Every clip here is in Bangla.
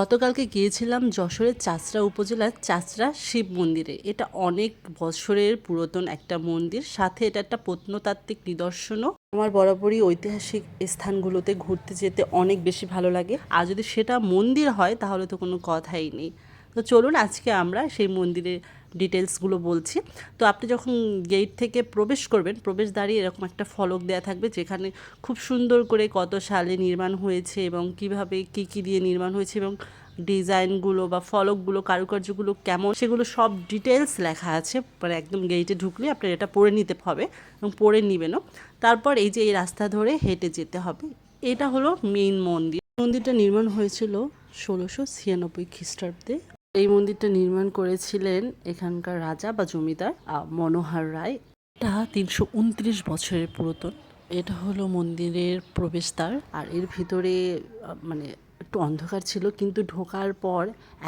গতকালকে গিয়েছিলাম যশোরের চাচড়া উপজেলার চাচড়া শিব মন্দিরে। এটা অনেক বছরের পুরাতন একটা মন্দির। সাথে এটা একটা প্রত্নতাত্ত্বিক নিদর্শনও। আমার বরাবরই ঐতিহাসিক স্থানগুলোতে ঘুরতে যেতে অনেক বেশি ভালো লাগে। আর যদি সেটা মন্দির হয়, তাহলে তো কোনো কথাই নেই। তো চলুন আজকে আমরা সেই মন্দিরের ডিটেলসগুলো বলছি। তো আপনি যখন গেট থেকে প্রবেশ করবেন, প্রবেশ দাঁড়িয়ে এরকম একটা ফলক দেওয়া থাকবে যেখানে খুব সুন্দর করে কত সালে নির্মাণ হয়েছে এবং কীভাবে কি কি দিয়ে নির্মাণ হয়েছে এবং ডিজাইনগুলো বা ফলকগুলো, কারুকার্যগুলো কেমন, সেগুলো সব ডিটেলস লেখা আছে। মানে একদম গেটে ঢুকলে আপনার এটা পড়ে নিতে হবে এবং পড়ে নেবেনও। তারপর এই যে এই রাস্তা ধরে হেঁটে যেতে হবে। এটা হলো মেইন মন্দির। মন্দিরটা নির্মাণ হয়েছিল ষোলোশো ছিয়ানব্বই খ্রিস্টাব্দে। এই মন্দিরটা নির্মাণ করেছিলেন এখানকার রাজা বা জমিদার মনোহর রায়। এটা তিনশো উনত্রিশ বছরের পুরাতন। এটা হলো মন্দিরের প্রবেশদ্বার। আর এর ভিতরে মানে একটু অন্ধকার ছিল কিন্তু ঢোকার পর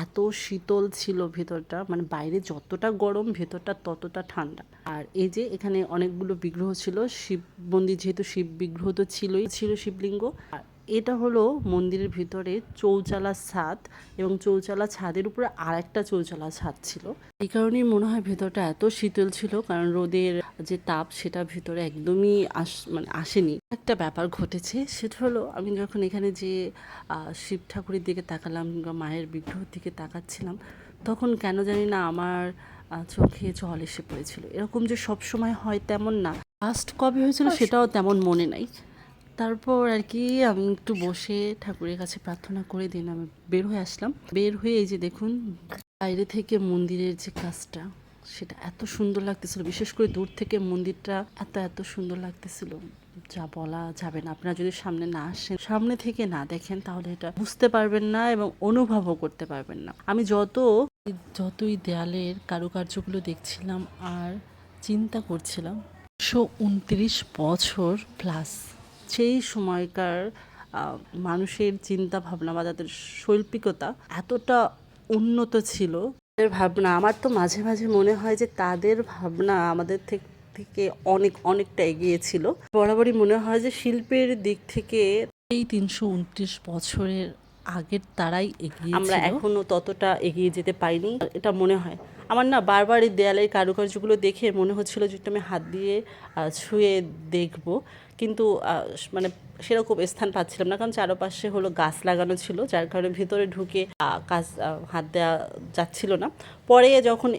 এত শীতল ছিল ভেতরটা মানে বাইরে যতটা গরম ভেতরটা ততটা ঠান্ডা। আর এই যে এখানে অনেকগুলো বিগ্রহ ছিল শিব মন্দির যেহেতু শিব বিগ্রহ তো ছিলই ছিল শিবলিঙ্গ। আর এটা হলো মন্দিরের ভিতরে চৌচালা ছাদ এবং চৌচালা ছাদের উপরে আর একটা চৌচালা ছাদ ছিল। এই কারণেই মনে হয় ভেতরটা এত শীতল ছিল কারণ রোদের যে তাপ সেটা ভিতরে একদমই আস মানে আসেনি। একটা ব্যাপার ঘটেছে সেটা হলো আমি যখন এখানে যে শিব ঠাকুরের দিকে তাকালাম কিংবা মায়ের বিগ্রহের দিকে তাকাচ্ছিলাম তখন কেন জানি না আমার চোখে জল এসে পড়েছিল। এরকম যে সব সময় হয় তেমন না। ফার্স্ট কবে হয়েছিল সেটাও তেমন মনে নাই। তারপর আর কি আমি একটু বসে ঠাকুরের কাছে প্রার্থনা করে দিন আমি বের হয়ে আসলাম। বের হয়ে এই যে দেখুন, বাইরে থেকে মন্দিরের যে কাজটা, সেটা এত সুন্দর লাগতেছিল। বিশেষ করে দূর থেকে মন্দিরটা এত এত সুন্দর লাগতেছিল। যা বলা যাবে না। আপনারা যদি সামনে না আসেন, সামনে থেকে না দেখেন, তাহলে এটা বুঝতে পারবেন না এবং অনুভবও করতে পারবেন না। আমি যত, যতই দেয়ালের কারুকার্যগুলো দেখছিলাম আর চিন্তা করছিলাম, একশো উনত্রিশ বছর প্লাস সেই সময়কার মানুষের চিন্তা ভাবনা বা তাদের শৈল্পিকতা এতটা উন্নত ছিল। ভাবনা, আমার তো মাঝে মাঝে মনে হয় যে তাদের ভাবনা আমাদের থেকে থেকে অনেক, অনেকটা এগিয়ে ছিল। বরাবরই মনে হয় যে শিল্পের দিক থেকে এই তিনশো উনত্রিশ বছরের আগের তারাই এগিয়ে আমরা এখনও ততটা এগিয়ে যেতে পারিনি। এটা মনে হয়। আমার না বারবার এই দেয়ালের কারুকার্যগুলো দেখে মনে হচ্ছিল যে আমি হাত দিয়ে ছুঁয়ে দেখব। কিন্তু মানে সেরকম স্থান পাচ্ছিলাম না। কারণ চারপাশে হলো গাছ লাগানো ছিল যার কারণে ভিতরে ঢুকে কাজ হাত দেওয়া যাচ্ছিল না। পরে যখন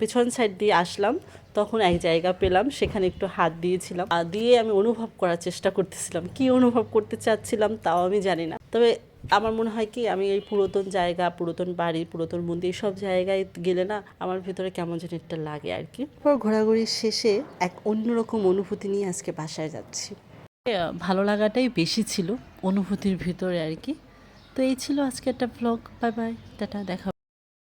পিছন সাইড দিয়ে আসলাম তখন এক জায়গা পেলাম সেখানে একটু হাত দিয়েছিলাম। দিয়ে আমি অনুভব করার চেষ্টা করতেছিলাম। কি অনুভব করতে চাচ্ছিলাম তাও আমি জানি না। তবে আমার মনে হয় কি আমি এই পুরাতন জায়গা পুরাতন বাড়ি পুরাতন মন্দির সব জায়গায় গেলে না আমার ভিতরে কেমন যেন একটা লাগে আর কি। পর ঘোরাঘুরির শেষে এক অন্যরকম অনুভূতি নিয়ে আজকে বাসায় যাচ্ছি। ভালো লাগাটাই বেশি ছিল অনুভূতির ভিতরে আর কি। তো এই ছিল আজকে একটা ব্লগ বাই বাই টাটা দেখা